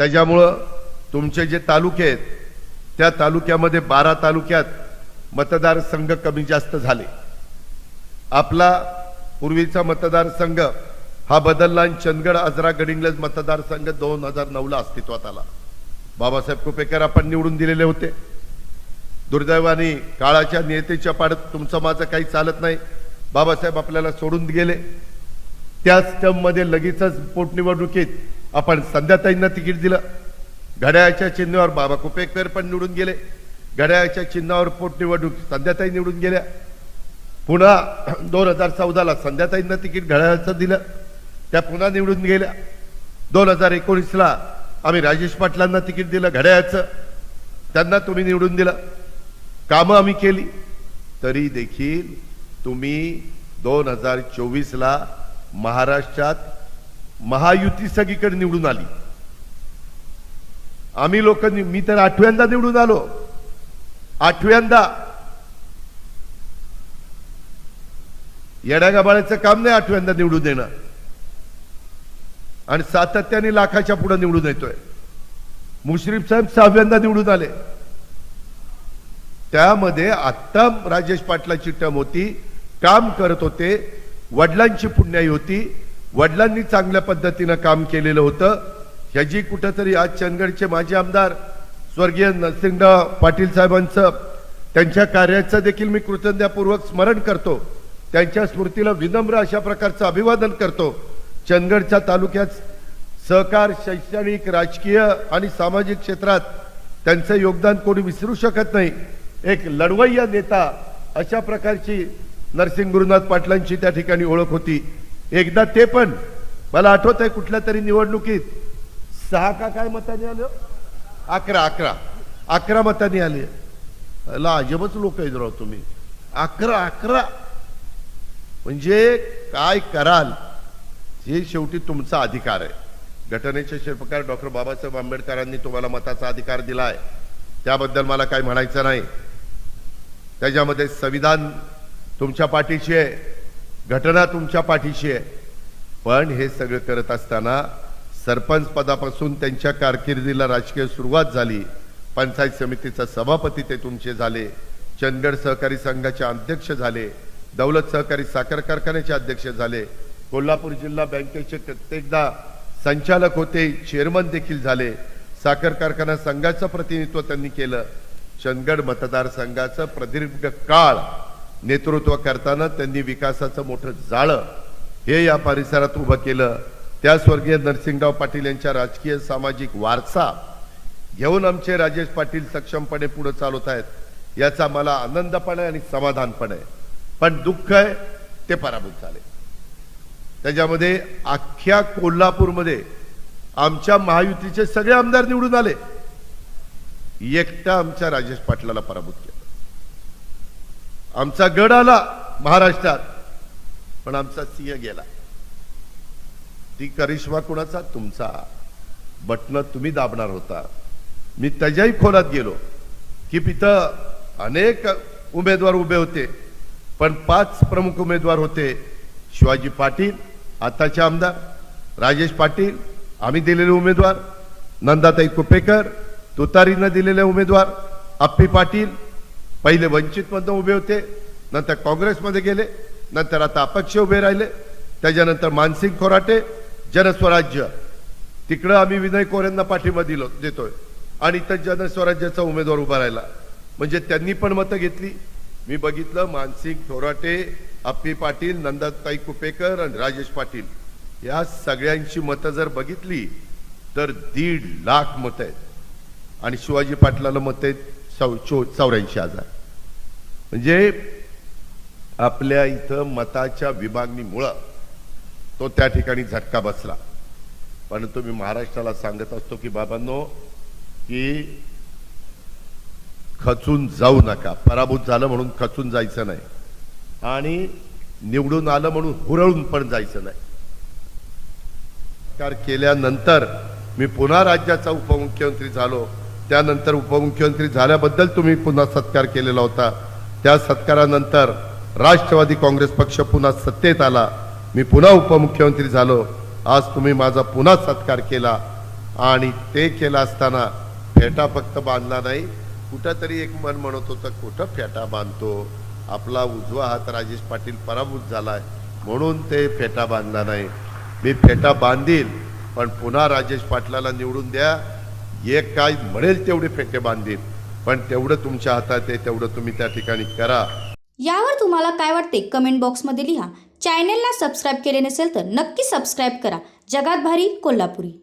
त्याच्यामुळं तुमचे जे तालुके आहेत त्या तालुक्यामध्ये बारा तालुक्यात मतदारसंघ कमी जास्त झाले. आपला पूर्वीचा मतदारसंघ हा बदलला आणि चंदगड आजरा गडिंग्लज मतदारसंघ दोन हजार नऊला अस्तित्वात आला. बाबासाहेब कुपेकर आपण निवडून दिलेले होते. दुर्दैवाने काळाच्या नियतेच्या पाडत तुमचं माझं काही चालत नाही. बाबासाहेब आपल्याला सोडून गेले. त्याच टर्ममध्ये लगेचच पोटनिवडणुकीत आपण संध्याताईंना तिकीट दिलं. घड्याळ्याच्या चिन्हावर बाबा कुपेकर पण निवडून गेले. घड्याळ्याच्या चिन्हावर पोटनिवडणूक संध्याताई निवडून गेल्या. पुन्हा दोन हजार चौदाला संध्याताईंना तिकीट घड्याळाचं दिलं. त्या पुन्हा निवडून गेल्या. दोन हजार एकोणीसला आम्ही राजेश पाटलांना तिकीट दिलं घड्याळाचं. त्यांना तुम्ही निवडून दिलं. कामं आम्ही केली. तरी देखील तुम्ही दोन हजार चोवीसला महाराष्ट्रात महायुती सगळीकडे निवडून आली. आम्ही लोक मी तर आठव्यांदा निवडून आलो. आठव्यांदा. येड्यागाबाळ्याचं काम नाही आठव्यांदा निवडून देणं. आणि सातत्याने लाखाच्या पुढे निवडून येतोय. मुश्रीफ साहेब सहाव्यांदा निवडून आले. त्यामध्ये आत्ता राजेश पाटलाची टम होती. काम करत होते. वडिलांची पुण्याई होती. वडिलांनी चांगल्या पद्धतीनं काम केलेलं होतं. ह्याची कुठंतरी आज चंदगडचे माजी आमदार स्वर्गीय नरसिंहराव पाटील साहेबांचं त्यांच्या कार्याचं देखील मी कृतज्ञतापूर्वक स्मरण करतो. त्यांच्या स्मृतीला विनम्र अशा प्रकारचं अभिवादन करतो. चंदगडच्या तालुक्यात सहकार शैक्षणिक राजकीय आणि सामाजिक क्षेत्रात त्यांचं योगदान कोणी विसरू शकत नाही. एक लढवय्या नेता अशा प्रकारची नरसिंह गुरुनाथ पाटलांची त्या ठिकाणी ओळख होती. एकदा ते पण. मला आठवत आहे कुठल्या तरी निवडणुकीत. सहा का काय मताने आलं हो? अकरा अकरा. अकरा मताने आले. ला अजबच लोक आहेत राव तुम्ही. अकरा अकरा. म्हणजे काय कराल? हे शेवटी तुमचा अधिकार आहे. घटनेचे शिल्पकार डॉक्टर बाबासाहेब आंबेडकरांनी तुम्हाला मताचा अधिकार दिला आहे त्याबद्दल मला काही म्हणायचं नाही. त्याच्यामध्ये संविधान तुमच्या पाठीशी आहे. घटना तुमच्या पाठीशी आहे. पण हे सगळं करत असताना सरपंच पदापासून त्यांच्या कारकिर्दीला राजकीय सुरुवात झाली. पंचायत समितीचा सभापती ते तुमचे झाले. चंदगड सहकारी संघाचे अध्यक्ष झाले. दौलत सहकारी साखर कारखान्याचे अध्यक्ष झाले. कोल्हापूर जिल्हा बँकेचे कित्येकदा संचालक होते चेअरमन देखील झाले. साखर कारखाना संघाचं प्रतिनिधित्व त्यांनी केलं. चंदगड मतदारसंघाचं प्रदीर्घ काळ नेतृत्व करताना त्यांनी विकासाचं मोठं जाळं हे या परिसरात उभं केलं. त्या स्वर्गीय नरसिंगराव पाटील यांच्या राजकीय सामाजिक वारसा घेऊन आमचे राजेश पाटील सक्षमपणे पुढे चालवत आहेत याचा मला आनंद पण आहे आणि समाधान पण आहे. पण दुःख आहे ते पराभूत झाले. त्याच्यामध्ये अख्ख्या कोल्हापूरमध्ये आमच्या महायुतीचे सगळे आमदार निवडून आले. एकटा आमच्या राजेश पाटलाला पराभूत केलं. आमचा गड आला महाराष्ट्रात पण आमचा सिंह गेला. ती करिश्मा कुणाचा? तुमचा. बटन तुम्ही दाबणार होता. मी त्याच्याही खोलात गेलो. की तिथं अनेक उमेदवार उभे होते पण पाच प्रमुख उमेदवार होते. शिवाजी पाटील आताचे आमदार राजेश पाटील आम्ही दिलेले उमेदवार नंदाताई कुपेकर तुतारीनं दिलेले उमेदवार आप्पी पाटील पहिले वंचितमधनं उभे होते नंतर काँग्रेसमध्ये गेले नंतर आता अपक्ष उभे राहिले त्याच्यानंतर मानसिंग खोराटे जनस्वराज्य. तिकडं आम्ही विनय कोरेंना पाठिंबा दिलो देतोय. आणि इथं जनस्वराज्याचा उमेदवार उभा राहिला. म्हणजे त्यांनी पण मतं घेतली. मी बघितलं मानसिंग थोराटे अप्पी पाटील नंदाताई कुपेकर आणि राजेश पाटील. या सगळ्यांची मतं जर बघितली तर दीड लाख मतं आहेत. आणि शिवाजी पाटलाला मतं आहेत चौ चो चौऱ्याऐंशी हजार. म्हणजे आपल्या इथं मताच्या विभागणीमुळं तो त्या ठिकाणी झटका बसला. परंतु मी महाराष्ट्राला सांगत असतो की बाबांनो की खचून जाऊ नका. पराभूत झालं म्हणून खचून जायचं नाही. आणि निवडून आलं म्हणून हुरळून पण जायचं नाही. केल्यानंतर मी पुन्हा राज्याचा उपमुख्यमंत्री झालो. त्यानंतर उपमुख्यमंत्री झाल्याबद्दल तुम्ही पुन्हा सत्कार केलेला होता. त्या सत्कारानंतर राष्ट्रवादी काँग्रेस पक्ष पुन्हा सत्तेत आला. मी पुन्हा उपमुख्यमंत्री झालो. आज तुम्ही माझा पुन्हा सत्कार केला. आणि ते केलं असताना फेटा फक्त बांधला नाही कुठंतरी एक मन म्हणत होतं कुठं फेटा बांधतो? आपला उजवा हात राजेश पाटील पराभूत झालाय म्हणून ते फेटा बांधला नाही. मी फेटा बांधील पण पुन्हा राजेश पाटलाला निवडून द्या. एक काय म्हणेल तेवढे फेटे बांधील. पण तेवढं तुमच्या हातात आहे तेवढं तुम्ही त्या ठिकाणी करा. यावर तुम्हाला काय वाटते कमेंट बॉक्समध्ये लिहा. चॅनेलला सबस्क्राईब केले नसेल तर नक्की सबस्क्राईब करा. जगात भारी कोल्हापुरी.